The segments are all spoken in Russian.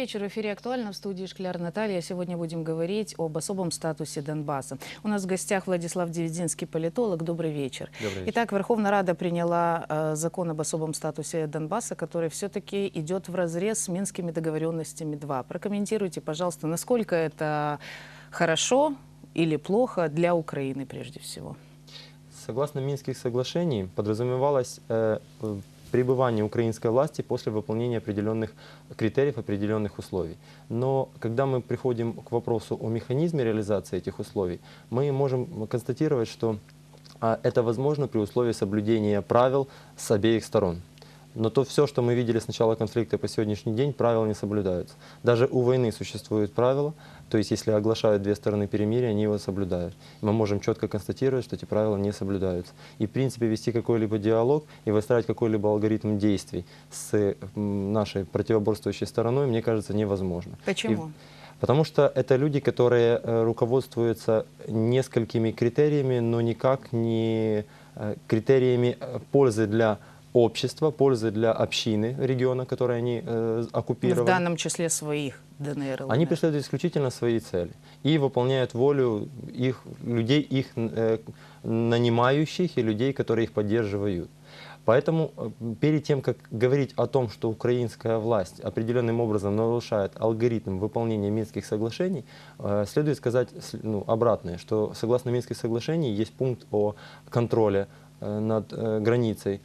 Вечер. В эфире «Актуально» в студии Шкляр Наталья. Сегодня будем говорить об особом статусе Донбасса. У нас в гостях Владислав Девидинский, политолог. Добрый вечер. Добрый вечер. Итак, Верховная Рада приняла э, закон об особом статусе Донбасса, который все-таки идет в разрез с Минскими договоренностями 2. Прокомментируйте, пожалуйста, насколько это хорошо или плохо для Украины прежде всего. Согласно Минских соглашений, подразумевалось э, пребывание украинской власти после выполнения определенных критериев, определенных условий. Но когда мы приходим к вопросу о механизме реализации этих условий, мы можем констатировать, что а, это возможно при условии соблюдения правил с обеих сторон. Но то все, что мы видели с начала конфликта по сегодняшний день, правила не соблюдаются. Даже у войны существуют правила, то есть если оглашают две стороны перемирия, они его соблюдают. Мы можем четко констатировать, что эти правила не соблюдаются. И в принципе вести какой-либо диалог и выстраивать какой-либо алгоритм действий с нашей противоборствующей стороной, мне кажется, невозможно. Почему? И- Потому что это люди, которые э, руководствуются несколькими критериями, но никак не э, критериями э, пользы для общества, пользы для общины региона, который они э, В оккупировали. данном числе своих ДНР. Они ЛНР. преследуют исключительно свои цели и выполняют волю их людей, их э, нанимающих и людей, которые их поддерживают. Поэтому э, перед тем, как говорить о том, что украинская власть определенным образом нарушает алгоритм выполнения Минских соглашений, э, следует сказать ну, обратное, что согласно Минских соглашений есть пункт о контроле э, над границей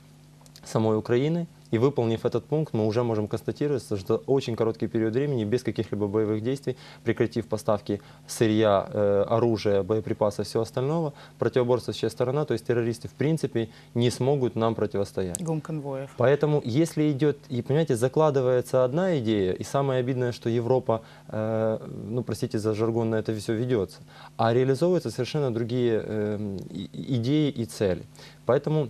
самой Украины. И выполнив этот пункт, мы уже можем констатировать, что очень короткий период времени, без каких-либо боевых действий, прекратив поставки сырья, э, оружия, боеприпасов, всего остального, противоборствующая сторона, то есть террористы, в принципе, не смогут нам противостоять. Гум конвоев. Поэтому, если идет, и понимаете, закладывается одна идея, и самое обидное, что Европа, э, ну, простите за жаргон, на это все ведется, а реализовываются совершенно другие э, идеи и цели. Поэтому,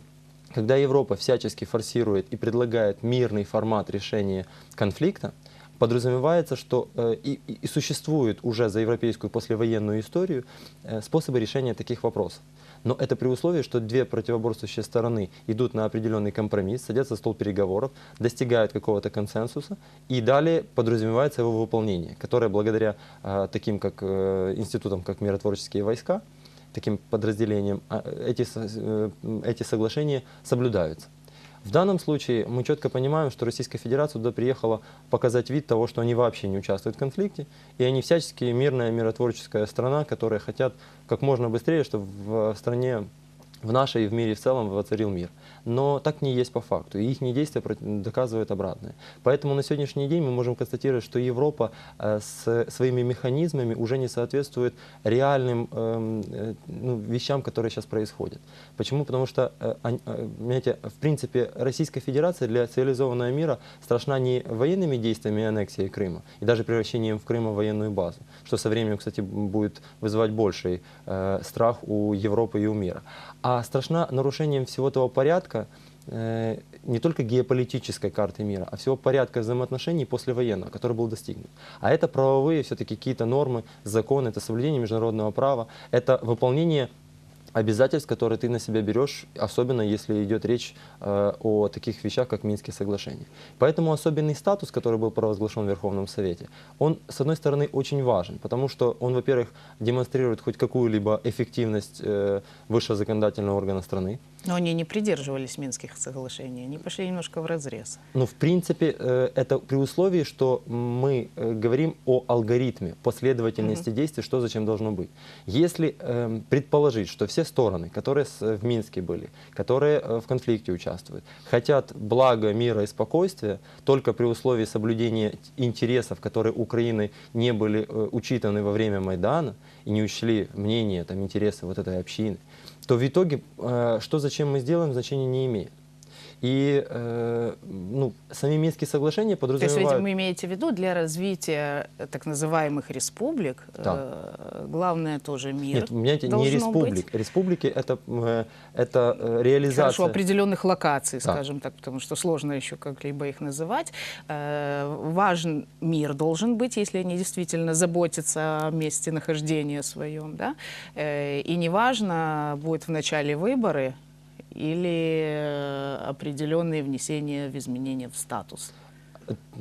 когда Европа всячески форсирует и предлагает мирный формат решения конфликта, подразумевается, что э, и, и- существует уже за европейскую послевоенную историю э, способы решения таких вопросов. Но это при условии, что две противоборствующие стороны идут на определенный компромисс, садятся за стол переговоров, достигают какого-то консенсуса, и далее подразумевается его выполнение, которое благодаря э, таким как э, институтам, как миротворческие войска, таким подразделениям, а, эти, э, эти соглашения соблюдаются. В данном случае мы четко понимаем, что Российская Федерация туда приехала показать вид того, что они вообще не участвуют в конфликте, и они всячески мирная, миротворческая страна, которые хотят как можно быстрее, чтобы в стране, в нашей и в мире в целом воцарил мир. Но так не есть по факту, и их действия доказывают обратное. Поэтому на сегодняшний день мы можем констатировать, что Европа э, с своими механизмами уже не соответствует реальным эм, э, ну, вещам, которые сейчас происходят. Почему? Потому что, э, они- понимаете, в принципе, Российская Федерация для цивилизованного мира страшна не военными действиями и аннексией Крыма, и даже превращением в Крым в военную базу, что со временем, кстати, будет вызывать больший страх у Европы и у мира, а страшна нарушением всего того порядка, э, не только геополитической карты мира, а всего порядка взаимоотношений послевоенного, который был достигнут. А это правовые все-таки какие-то нормы, законы, это соблюдение международного права, это выполнение обязательств, которые ты на себя берешь, особенно если идет речь э, о таких вещах, как Минские соглашения. Поэтому особенный статус, который был провозглашен в Верховном Совете, он, с одной стороны, очень важен, потому что он, во-первых, демонстрирует хоть какую-либо эффективность э, высшего законодательного органа страны, Но они не придерживались Минских соглашений, они пошли немножко в разрез. Ну, в принципе, э, это при условии, что мы э, говорим о алгоритме, последовательности действий, что зачем должно быть. Если эм, предположить, что все стороны, которые в Минске были, которые э, в конфликте участвуют, хотят блага, мира и спокойствия, только при условии соблюдения интересов, которые Украины не были э, учитаны во время Майдана и не учли мнение, там, интересы вот этой общины, то в итоге, э, что зачем мы сделаем, значения не имеет. И э, ну, сами Минские соглашения То есть, подразумевают... вы имеете в виду для развития э, так называемых республик, Да. э, главное тоже мир Нет, понимаете, не должно республик. быть. Республики это, э, это э, реализация... Хорошо, определенных локаций, Да. скажем так, потому что сложно еще как-либо их называть. Э, Важен мир должен быть, если они действительно заботятся о месте нахождения своем, да. Э, И неважно, будет в начале выборы или э, определенные внесения в изменения в статус.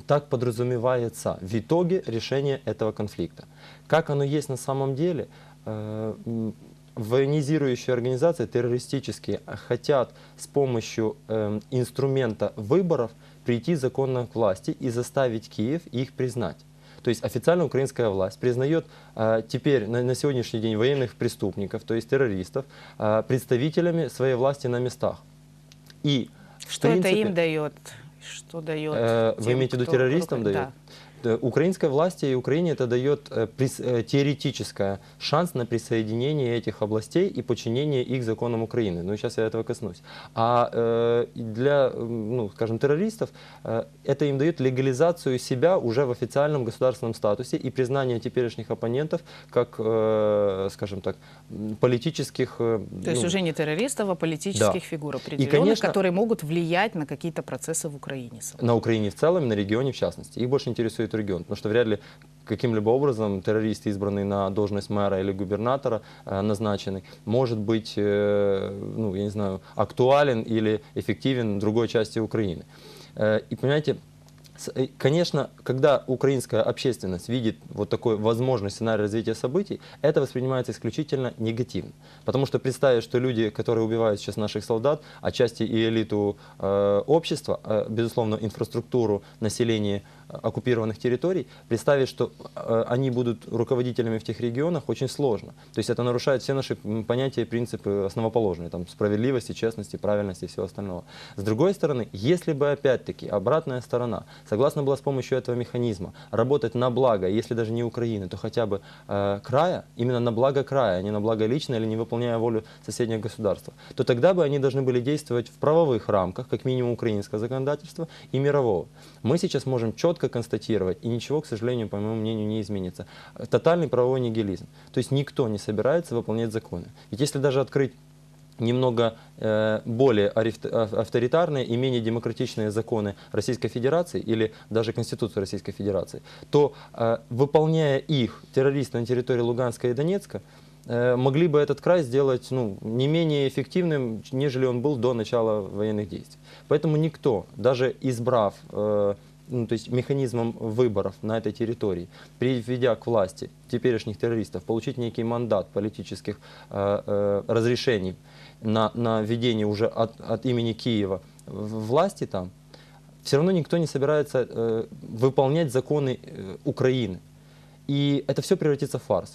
так подразумевается в итоге решение этого конфликта. Как оно есть на самом деле, э, военизирующие организации, террористические, хотят с помощью э, инструмента выборов прийти законно к власти и заставить Киев их признать. То есть официально украинская власть признает э, теперь на, на сегодняшний день военных преступников, то есть террористов, э, представителями своей власти на местах. И Что это принципе, им дает? Что дает? Э, вы имеете в виду террористам дает? Э, Украинской власти и Украине это дает э, э, теоретическое шанс на присоединение этих областей и подчинение их законам Украины. Но сейчас я этого коснусь. А э, и для, ну, скажем, террористов э, это им дает легализацию себя уже в официальном государственном статусе и признание теперешних оппонентов как, э, скажем так, политических... э, То есть ну, уже не террористов, а политических Да. фигур определенных, конечно- которые могут влиять на какие-то процессы в Украине. на Украине в целом, на регионе в частности. Их больше интересует регион, потому что вряд ли каким-либо образом террорист, избранный на должность мэра или губернатора, э, назначенный, может быть, э, ну, я не знаю, актуален или эффективен в другой части Украины. Э, И понимаете, Конечно, когда украинская общественность видит вот такой возможный сценарий развития событий, это воспринимается исключительно негативно. Потому что представить, что люди, которые убивают сейчас наших солдат, отчасти и элиту э, общества, э, безусловно, инфраструктуру населения э, оккупированных территорий, представить, что э, они будут руководителями в тех регионах, очень сложно. То есть это нарушает все наши понятия и принципы основоположные, там, справедливости, честности, правильности и всего остального. С другой стороны, если бы опять-таки обратная сторона согласна была с помощью этого механизма работать на благо, если даже не Украины, то хотя бы э, края, именно на благо края, а не на благо лично или не выполняя волю соседнего государства, то тогда бы они должны были действовать в правовых рамках, как минимум украинского законодательства и мирового. Мы сейчас можем четко констатировать, и ничего, к сожалению, по моему мнению, не изменится. Тотальный правовой нигилизм. То есть никто не собирается выполнять законы. Ведь если даже открыть немного э, более а- авторитарные и менее демократичные законы Российской Федерации или даже Конституцию Российской Федерации, то э, выполняя их, террористы на территории Луганска и Донецка, э, могли бы этот край сделать ну, не менее эффективным, нежели он был до начала военных действий. Поэтому никто, даже избрав ну, то есть механизмом выборов на этой территории, приведя к власти теперешних террористов, получить некий мандат политических разрешений на, на ведение уже от, от имени Киева власти там, все равно никто не собирается э, выполнять законы э, Украины. И это все превратится в фарс.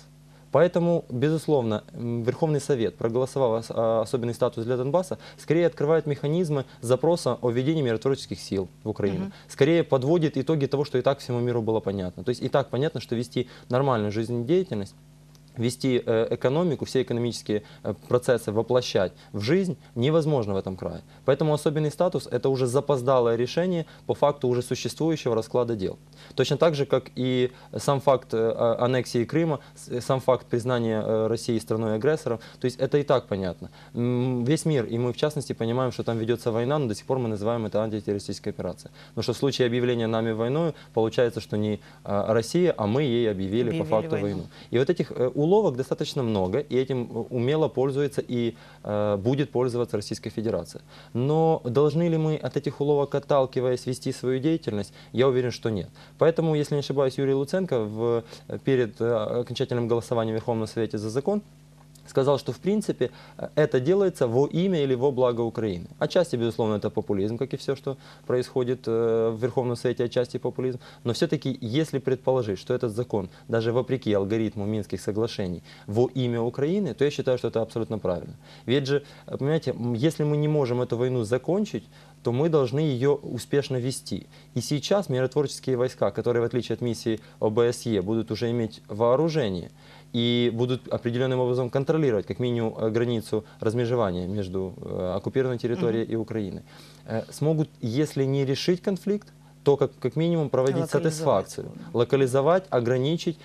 Поэтому, безусловно, Верховный Совет, проголосовав ос- особенный статус для Донбасса, скорее открывает механизмы запроса о введении миротворческих сил в Украину. Мгм. Скорее подводит итоги того, что и так всему миру было понятно. То есть и так понятно, что вести нормальную жизнедеятельность вести э, экономику, все экономические э, процессы воплощать в жизнь невозможно в этом крае. Поэтому особенный статус – это уже запоздалое решение по факту уже существующего расклада дел. Точно так же, как и сам факт э, а- аннексии Крыма, сам факт признания России страной-агрессором. То есть это и так понятно. Весь мир, и мы в частности понимаем, что там ведется война, но до сих пор мы называем это антитеррористической операцией. Потому что в случае объявления нами войной получается, что не а, Россия, а мы ей объявили, Объявили по факту войну. войну. И вот этих э, уловок достаточно много, и этим э, умело пользуется и э, будет пользоваться Российская Федерация. Но должны ли мы от этих уловок, отталкиваясь, вести свою деятельность? Я уверен, что нет. Поэтому, если не ошибаюсь, Юрий Луценко в, э, перед э, окончательным голосованием в Верховном Совете за закон сказал, что в принципе э, это делается во имя или во благо Украины. Отчасти, безусловно, это популизм, как и все, что происходит э, в Верховном Совете, отчасти популизм. Но все-таки, если предположить, что этот закон, даже вопреки алгоритму Минских соглашений, во имя Украины, то я считаю, что это абсолютно правильно. Ведь же, э, понимаете, если мы не можем эту войну закончить, то мы должны ее успешно вести. И сейчас миротворческие войска, которые, в отличие от миссии ОБСЕ, будут уже иметь вооружение и будут определенным образом контролировать как минимум э, границу размежевания между э, оккупированной территорией и Украиной, э, смогут, если не решить конфликт, то как, как минимум проводить сатисфакцию, локализовать, ограничить.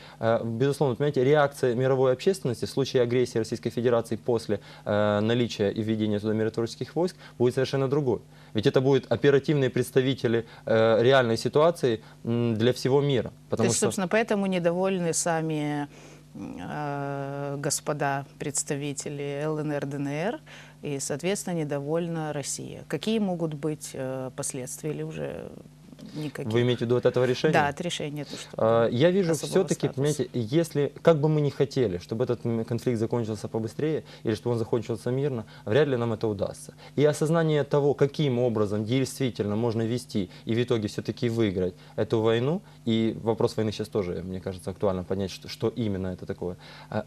Безусловно, понимаете, реакция мировой общественности в случае агрессии Российской Федерации после наличия и введения туда миротворческих войск будет совершенно другой. Ведь это будут оперативные представители реальной ситуации для всего мира. То Потому есть, что собственно, поэтому недовольны сами господа представители ЛНР, ДНР, и, соответственно, недовольна Россия. Какие могут быть э, последствия или уже никаких. Вы имеете в виду от этого решения? Да, от решения. То, что А, Я вижу все-таки, понимаете, если, как бы мы ни хотели, чтобы этот конфликт закончился побыстрее или чтобы он закончился мирно, вряд ли нам это удастся. И осознание того, каким образом действительно можно вести и в итоге все-таки выиграть эту войну, и вопрос войны сейчас тоже, мне кажется, актуально понять, что, что именно это такое, а,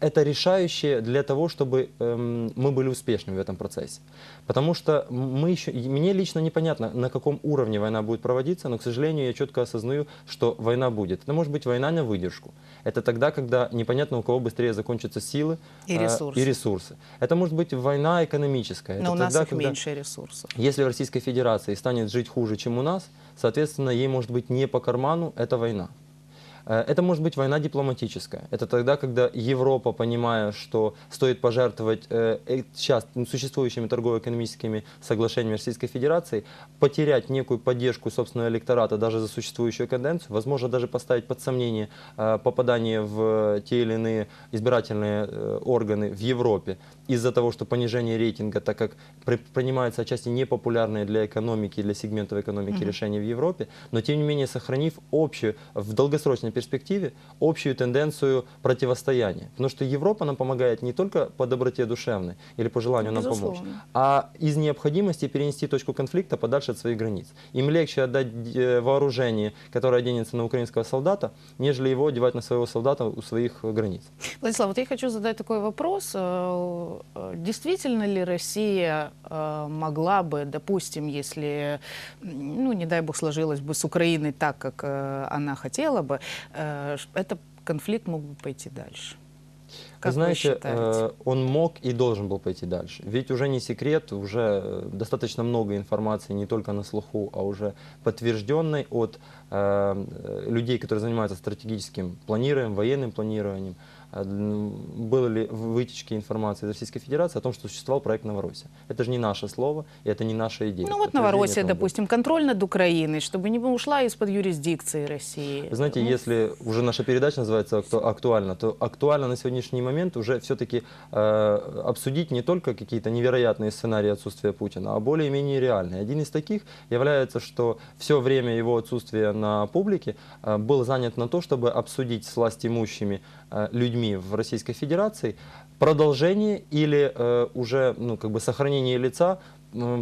это решающее для того, чтобы эм, мы были успешны в этом процессе. Потому что мы еще, мне лично непонятно, на каком уровне война будет проводиться, но, к сожалению, я четко осознаю, что война будет. Это может быть война на выдержку. Это тогда, когда непонятно, у кого быстрее закончатся силы И э, ресурсы. и ресурсы. Это может быть война экономическая. Но Это у нас тогда, их когда- меньше ресурсов. если в Российской Федерации станет жить хуже, чем у нас, соответственно, ей может быть не по карману эта война. Э, Это может быть война дипломатическая. Это тогда, когда Европа, понимая, что стоит пожертвовать э, э, сейчас ну, существующими торгово-экономическими соглашениями Российской Федерации, потерять некую поддержку собственного электората даже за существующую каденцию, возможно, даже поставить под сомнение попадание в те или иные избирательные органы в Европе из-за того, что понижение рейтинга, так как при- принимаются отчасти непопулярные для экономики, для сегментов экономики решения в Европе, но тем не менее сохранив общую, в долгосрочной перспективе, общую тенденцию противостояния. Потому что Европа нам помогает не только по доброте душевной или по желанию нам помочь, а из необходимости перенести точку конфликта подальше от своих границ. Им легче отдать э, вооружение, которое оденется на украинского солдата, нежели его одевать на своего солдата у своих границ. Владислав, вот я хочу задать такой вопрос. Э, э, Действительно ли Россия могла бы, допустим, если, ну, не дай бог, сложилось бы с Украиной так, как она хотела бы, э, этот конфликт мог бы пойти дальше? Как знаете, э, он мог и должен был пойти дальше. Ведь уже не секрет, уже э, достаточно много информации не только на слуху, а уже подтвержденной от э, э, людей, которые занимаются стратегическим планированием, военным планированием. Э, м, Были ли вытечки информации из Российской Федерации о том, что существовал проект «Новороссия». Это же не наше слово, и это не наша идея. Ну вот Новороссия, было. допустим, контроль над Украиной, чтобы не ушла из-под юрисдикции России. Знаете, Ну, если уже наша передача называется акту- «Актуально», то актуально на сегодняшний момент уже все-таки обсудить не только какие-то невероятные сценарии отсутствия Путина, а более-менее реальные. Один из таких является, что все время его отсутствия на публике э, был занят на то, чтобы обсудить с властимущими э, людьми в Российской Федерации продолжение или э, уже ну, как бы сохранение лица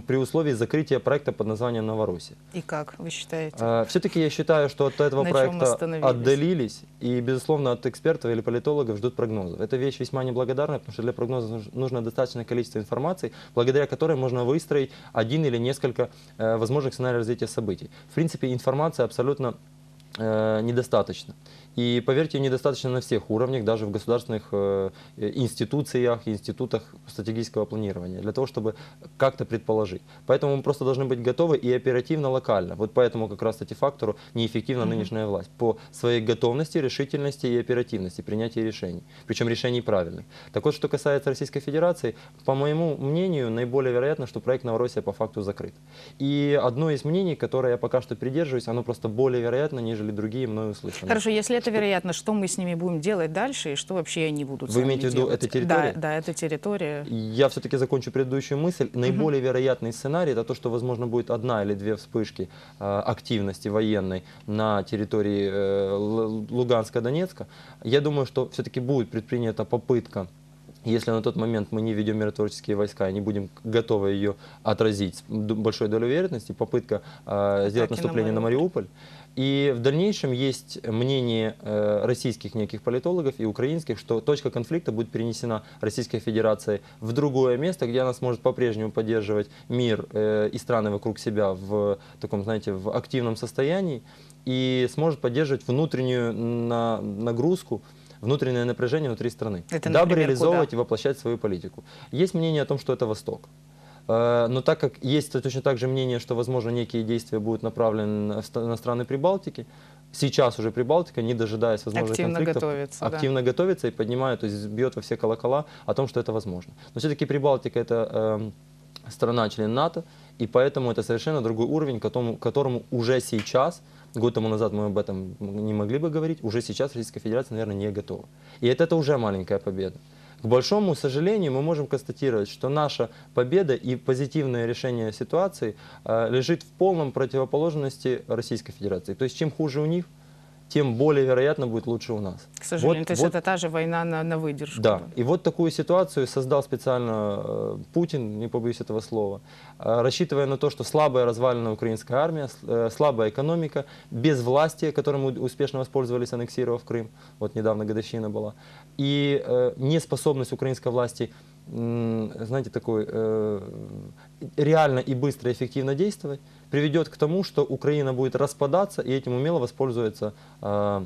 при условии закрытия проекта под названием «Новороссия». И как, вы считаете? Все-таки я считаю, что от этого На проекта отдалились и, безусловно, от экспертов или политологов ждут прогнозов. Это вещь весьма неблагодарная, потому что для прогноза нуж- нужно достаточное количество информации, благодаря которой можно выстроить один или несколько э, возможных сценариев развития событий. В принципе, информации абсолютно э, недостаточно. И поверьте, недостаточно на всех уровнях, даже в государственных э, институциях, институтах стратегического планирования, для того, чтобы как-то предположить. Поэтому мы просто должны быть готовы и оперативно, локально. Вот поэтому как раз, кстати, фактору неэффективна нынешняя власть. По своей готовности, решительности и оперативности принятия решений. Причем решений правильных. Так вот, что касается Российской Федерации, по моему мнению, наиболее вероятно, что проект Новороссия по факту закрыт. И одно из мнений, которое я пока что придерживаюсь, оно просто более вероятно, нежели другие мною услышанные. Хорошо, если это вероятно, что мы с ними будем делать дальше и что вообще они будут Вы имеете в виду, делать? это территория? Да, да, это территория. Я все-таки закончу предыдущую мысль. Наиболее вероятный сценарий это то, что, возможно, будет одна или две вспышки э, активности военной на территории э, Луганска, Донецка. Я думаю, что все-таки будет предпринята попытка если на тот момент мы не ведем миротворческие войска и не будем готовы ее отразить с большой долей вероятности, попытка э, сделать Атаки на наступление на Мариуполь. И в дальнейшем есть мнение э, российских неких политологов и украинских, что точка конфликта будет перенесена Российской Федерацией в другое место, где она сможет по-прежнему поддерживать мир э, и страны вокруг себя в таком, знаете, в активном состоянии и сможет поддерживать внутреннюю на- нагрузку внутреннее напряжение внутри страны, Это, дабы например, реализовывать куда? и воплощать свою политику. Есть мнение о том, что это Восток. Э, Но так как есть точно так же мнение, что, возможно, некие действия будут направлены на страны Прибалтики, сейчас уже Прибалтика, не дожидаясь возможных Активно конфликтов, готовится, да. активно готовится и поднимает, то есть бьет во все колокола о том, что это возможно. Но все-таки Прибалтика это эм, страна, член НАТО, и поэтому это совершенно другой уровень, которому, к которому уже сейчас, год тому назад мы об этом не могли бы говорить, уже сейчас Российская Федерация, наверное, не готова. И это, это уже маленькая победа. К большому сожалению, мы можем констатировать, что наша победа и позитивное решение ситуации э, лежит в полном противоположности Российской Федерации. То есть чем хуже у них, тем более вероятно будет лучше у нас. К сожалению, Вот- то есть вот- это та же война на, на выдержку. Да, и вот такую ситуацию создал специально э, Путин, не побоюсь этого слова, э, рассчитывая на то, что слабая разваленная украинская армия, э, слабая экономика, без власти, которым успешно воспользовались, аннексировав Крым, вот недавно годовщина была, и э, неспособность украинской власти, знаете, такой э, реально и быстро, и эффективно действовать, приведет к тому, что Украина будет распадаться, и этим умело воспользуется э,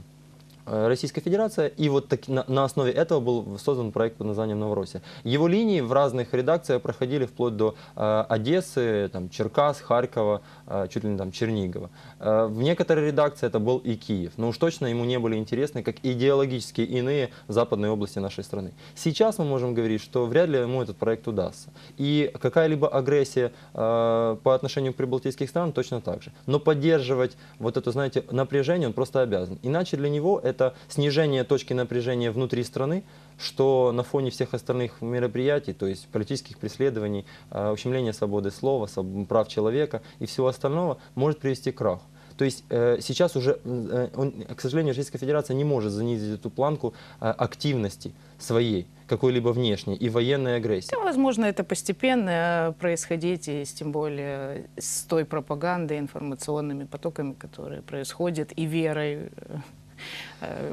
Российская Федерация, и вот так- на, на основе этого был создан проект под названием «Новороссия». Его линии в разных редакциях проходили вплоть до э, Одессы, там, Черкас, Харькова, э, чуть ли не там Чернигова. Э, в некоторые редакции это был и Киев, но уж точно ему не были интересны как идеологически иные западные области нашей страны. Сейчас мы можем говорить, что вряд ли ему этот проект удастся. И какая-либо агрессия э, по отношению к прибалтийских странам точно так же. Но поддерживать вот это, знаете, напряжение он просто обязан. Иначе для него это снижение точки напряжения внутри страны, что на фоне всех остальных мероприятий, то есть политических преследований, э, ущемления свободы слова, прав человека и всего остального, может привести к краху. То есть э, сейчас уже, э, к сожалению, Российская Федерация не может занизить эту планку активности своей, какой-либо внешней и военной агрессии. Хотя, возможно, это постепенно происходить, и тем более с той пропагандой, информационными потоками, которые происходят, и верой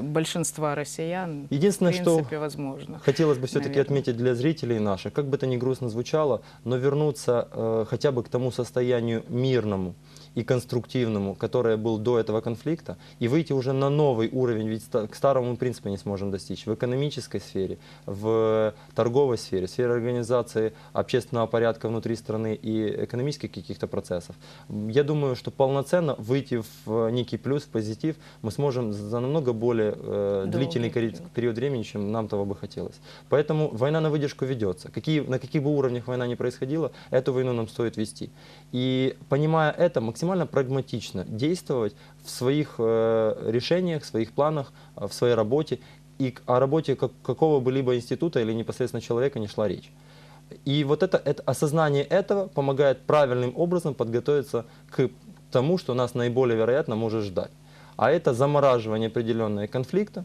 большинства россиян. Единственное, в что принципе, возможно. Хотелось бы все-таки отметить для зрителей наших, как бы это ни грустно звучало, но вернуться э, хотя бы к тому состоянию мирному и конструктивному, которое был до этого конфликта, и выйти уже на новый уровень, ведь к старому мы, в принципе не сможем достичь в экономической сфере, в торговой сфере, в сфере организации общественного порядка внутри страны и экономических каких-то процессов. Я думаю, что полноценно выйти в некий плюс, в позитив мы сможем за намного более э, длительный период. времени, чем нам того бы хотелось. Поэтому война на выдержку ведется. Какие, на каких бы уровнях война ни происходила, эту войну нам стоит вести. И понимая это, максимально прагматично действовать в своих э, решениях, в своих планах, э, в своей работе. И о работе как- какого бы либо института или непосредственно человека не шла речь. И вот это, это осознание этого помогает правильным образом подготовиться к тому, что нас наиболее вероятно может ждать. А это замораживание определенного конфликта.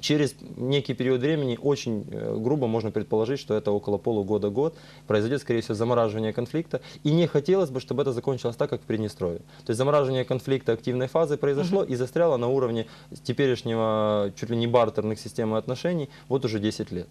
Через некий период времени, очень э, грубо можно предположить, что это около полугода-год, произойдет, скорее всего, замораживание конфликта. И не хотелось бы, чтобы это закончилось так, как в Приднестровье. То есть замораживание конфликта активной фазы произошло и застряло на уровне теперешнего, чуть ли не бартерных систем отношений, вот уже 10 лет.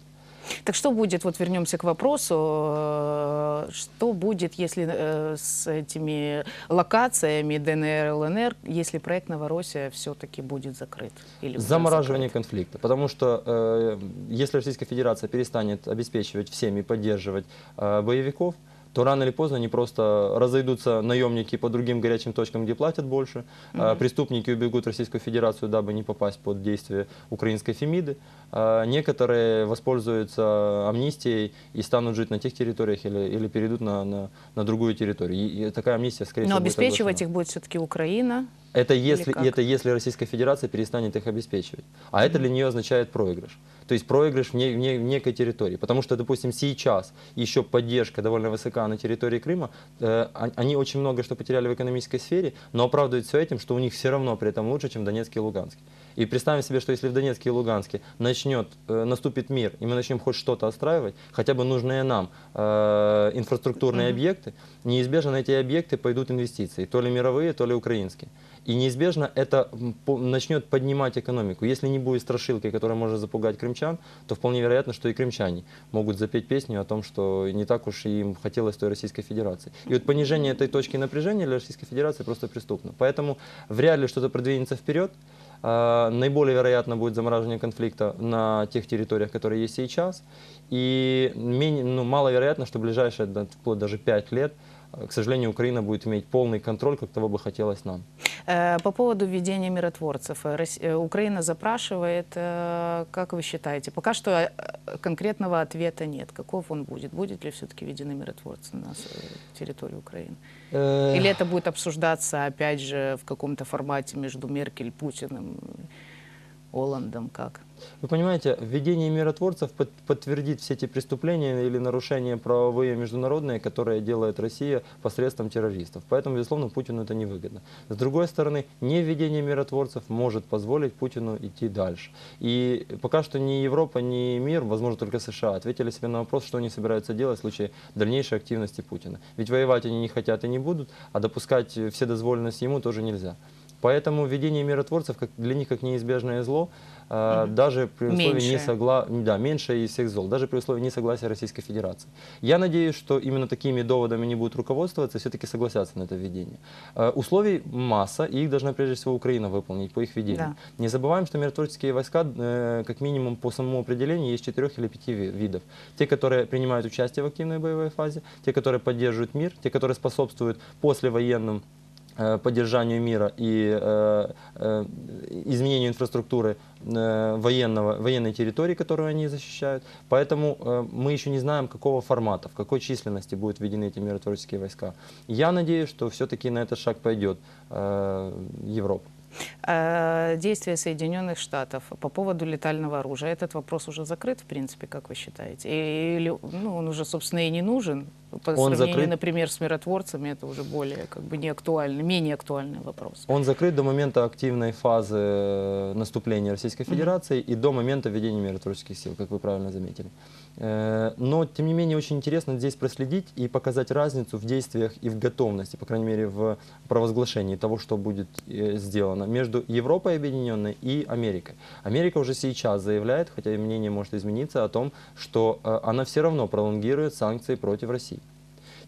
Так что будет, вот вернемся к вопросу, э, что будет, если э, с этими локациями ДНР, ЛНР, если проект Новороссия все-таки будет закрыт? Или Замораживание закрыт? конфликта. Потому что э, если Российская Федерация перестанет обеспечивать всеми, поддерживать боевиков, то рано или поздно они просто разойдутся наемники по другим горячим точкам, где платят больше. Э, преступники убегут в Российскую Федерацию, дабы не попасть под действие украинской Фемиды. Э, некоторые воспользуются амнистией и станут жить на тех территориях или, или перейдут на, на, на другую территорию. И, и такая амнистия, скорее Но всего, будет обеспечивать оглашена. их будет все-таки Украина. Это если, это если Российская Федерация перестанет их обеспечивать. А это для нее означает проигрыш. То есть проигрыш в, не- в не- в некой территории. Потому что, допустим, сейчас еще поддержка довольно высока на территории Крыма. Э, он- они очень много что потеряли в экономической сфере, но оправдывают все этим, что у них все равно при этом лучше, чем в Донецке и Луганске. И представим себе, что если в Донецке и Луганске начнет, э, наступит мир, и мы начнем хоть что-то отстраивать, хотя бы нужные нам э, инфраструктурные объекты, неизбежно на эти объекты пойдут инвестиции, то ли мировые, то ли украинские. И неизбежно это начнет поднимать экономику. Если не будет страшилки, которая может запугать крымчан, то вполне вероятно, что и крымчане могут запеть песню о том, что не так уж и им хотелось той Российской Федерации. И вот понижение этой точки напряжения для Российской Федерации просто преступно. Поэтому вряд ли что-то продвинется вперед. А, Наиболее вероятно будет замораживание конфликта на тех территориях, которые есть сейчас. И менее, ну, маловероятно, что в ближайшие, вплоть даже 5 лет, к сожалению, Украина будет иметь полный контроль, как того бы хотелось нам. Э, По поводу введения миротворцев. Э, э, Украина запрашивает, э, как вы считаете? Пока что э, конкретного ответа нет. Каков он будет? Будет ли все-таки введены миротворцы на э, территории Украины? Э, Или это будет обсуждаться, опять же, в каком-то формате между Меркель и Путиным? Оландом, как? Вы понимаете, введение миротворцев под- подтвердит все те преступления или нарушения правовые международные, которые делает Россия посредством террористов. Поэтому, безусловно, Путину это невыгодно. С другой стороны, не введение миротворцев может позволить Путину идти дальше. И пока что ни Европа, ни мир, возможно, только США, ответили себе на вопрос, что они собираются делать в случае дальнейшей активности Путина. Ведь воевать они не хотят и не будут, а допускать все дозволенности ему тоже нельзя. Поэтому введение миротворцев как, для них как неизбежное зло, а, даже при условии Меньшее. не согла... да, меньше из всех зол, даже при условии несогласия Российской Федерации. Я надеюсь, что именно такими доводами не будут руководствоваться, и все-таки согласятся на это введение. Э, Условий масса, и их должна прежде всего Украина выполнить по их введению. Да. Не забываем, что миротворческие войска, э, как минимум по самому определению, есть четырех или пяти ви- видов. Те, которые принимают участие в активной боевой фазе, те, которые поддерживают мир, те, которые способствуют послевоенным поддержанию мира и э, э, изменению инфраструктуры э, военного, военной территории, которую они защищают. Поэтому э, мы еще не знаем, какого формата, в какой численности будут введены эти миротворческие войска. Я надеюсь, что все-таки на этот шаг пойдет э, Европа. А Действия Соединенных Штатов по поводу летального оружия, этот вопрос уже закрыт, в принципе, как вы считаете? Или ну, он уже, собственно, и не нужен? По Он сравнению, закрыт. например, с миротворцами, это уже более как бы не актуальный, менее актуальный вопрос. Он закрыт до момента активной фазы э, наступления Российской Федерации и до момента введения миротворческих сил, как вы правильно заметили. Э, Но, тем не менее, очень интересно здесь проследить и показать разницу в действиях и в готовности, по крайней мере, в провозглашении того, что будет э, сделано между Европой Объединенной и Америкой. Америка уже сейчас заявляет, хотя и мнение может измениться, о том, что э, она все равно пролонгирует санкции против России.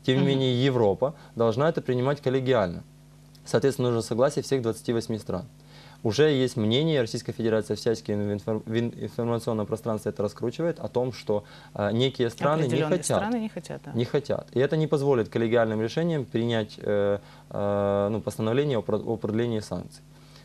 Тем не менее, Европа должна это принимать коллегиально. Соответственно, нужно согласие всех 28 стран. Уже есть мнение, Российская Федерация всячески в инфор- в ин- информационном пространстве это раскручивает, о том, что э, некие страны не хотят. страны не хотят, да. Не хотят. И это не позволит коллегиальным решениям принять э, э, ну, постановление о продлении санкций.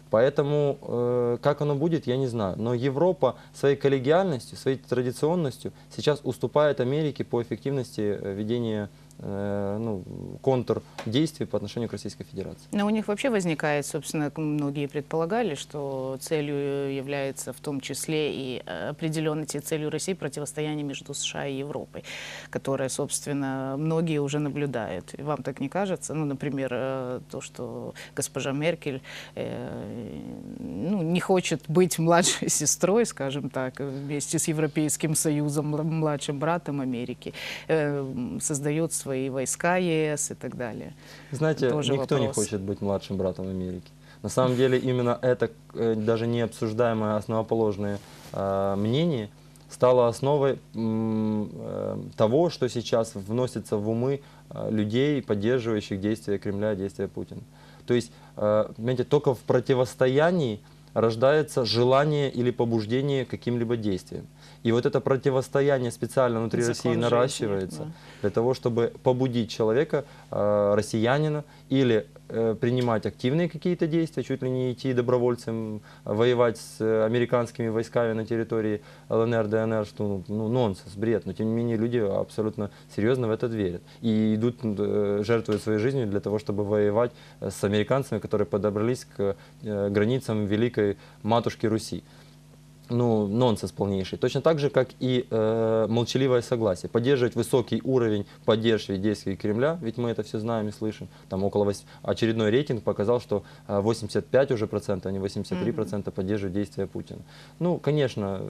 Поэтому, э, как оно будет, я не знаю. Но Европа своей коллегиальностью, своей традиционностью сейчас уступает Америке по эффективности э, ведения э, ну, контрдействий по отношению к Российской Федерации. Но у них вообще возникает, собственно, многие предполагали, что целью является в том числе и э, определенной целью России противостояние между США и Европой, которое, собственно, многие уже наблюдают. И вам так не кажется? Ну, например, э, то, что госпожа Меркель э, ну, не хочет быть младшей сестрой, скажем так, вместе с Европейским Союзом, мла- младшим братом Америки, э, создает свои войска ЕС и так далее. Знаете, Тоже никто не вопрос. хочет быть младшим братом Америки. На самом деле именно это э, даже не обсуждаемое основоположное э, мнение стало основой э, того, что сейчас вносится в умы э, людей, поддерживающих действия Кремля, действия Путина. То есть, э, понимаете, только в противостоянии рождается желание или побуждение каким-либо действиям. И вот это противостояние специально внутри Закон России наращивается да. для того, чтобы побудить человека, э, россиянина, или э, принимать активные какие-то действия, чуть ли не идти добровольцем, воевать с э, американскими войсками на территории ЛНР, ДНР, что ну, ну, нонсенс, бред. Но тем не менее люди абсолютно серьезно в это верят. И идут, жертвуют своей жизнью для того, чтобы воевать с американцами, которые подобрались к границам великой матушки Руси ну, нонсенс полнейший. Точно так же, как и э, молчаливое согласие. Поддерживать высокий уровень поддержки действий Кремля, ведь мы это все знаем и слышим. Там около вось- очередной рейтинг показал, что э, 85 уже процентов, а не 83 процента поддерживают действия Путина. Ну, конечно, э,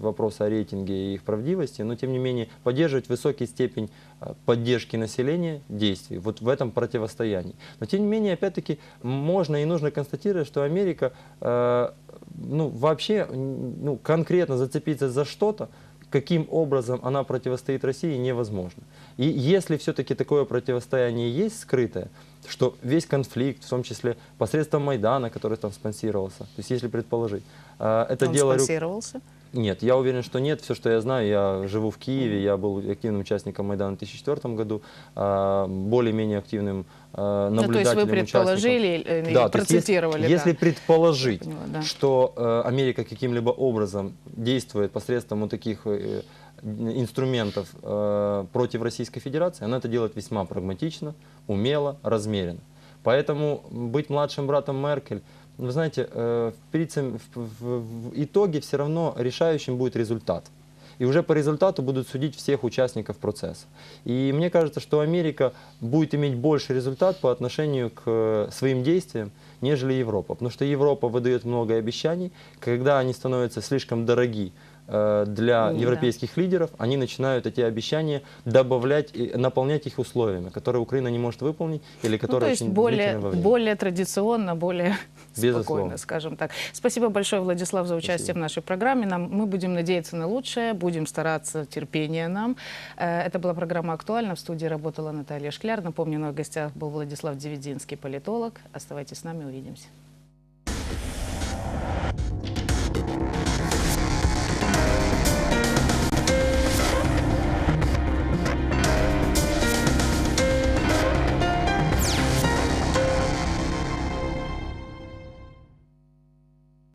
вопрос о рейтинге и их правдивости, но тем не менее поддерживать высокий степень э, поддержки населения действий, вот в этом противостоянии. Но тем не менее, опять-таки, можно и нужно констатировать, что Америка э, ну, вообще ну, конкретно зацепиться за что-то, каким образом она противостоит России, невозможно. И если все-таки такое противостояние есть скрытое, что весь конфликт, в том числе посредством Майдана, который там спонсировался, то есть если предположить, э, это Он дело... рю- спонсировался? Нет, я уверен, что нет. Все, что я знаю, я живу в Киеве, я был активным участником Майдана в 2004 году, а, более-менее активным а, Ну, то есть наблюдателем, вы предположили участником. э, и Да, то есть если- процитировали. Если, да. предположить, поняла, да. что э, Америка каким-либо образом действует посредством вот таких э, инструментов э, против Российской Федерации, она это делает весьма прагматично, умело, размеренно. Поэтому быть младшим братом Меркель, вы знаете, э, в, итоге все равно решающим будет результат. И уже по результату будут судить всех участников процесса. И мне кажется, что Америка будет иметь больше результат по отношению к э, своим действиям, нежели Европа. Потому что Европа выдает много обещаний, когда они становятся слишком дороги для Ну, да. европейских лидеров, они начинают эти обещания добавлять, и наполнять их условиями, которые Украина не может выполнить или Ну, которые то есть очень более, более традиционно, более Безусловно. спокойно, скажем так. Спасибо большое, Владислав, за участие Спасибо. в нашей программе. Нам, мы будем надеяться на лучшее, будем стараться, терпения нам. Э, Это была программа «Актуально». В студии работала Наталья Шкляр. Напомню, на гостях был Владислав Девидинский, политолог. Оставайтесь с нами, увидимся.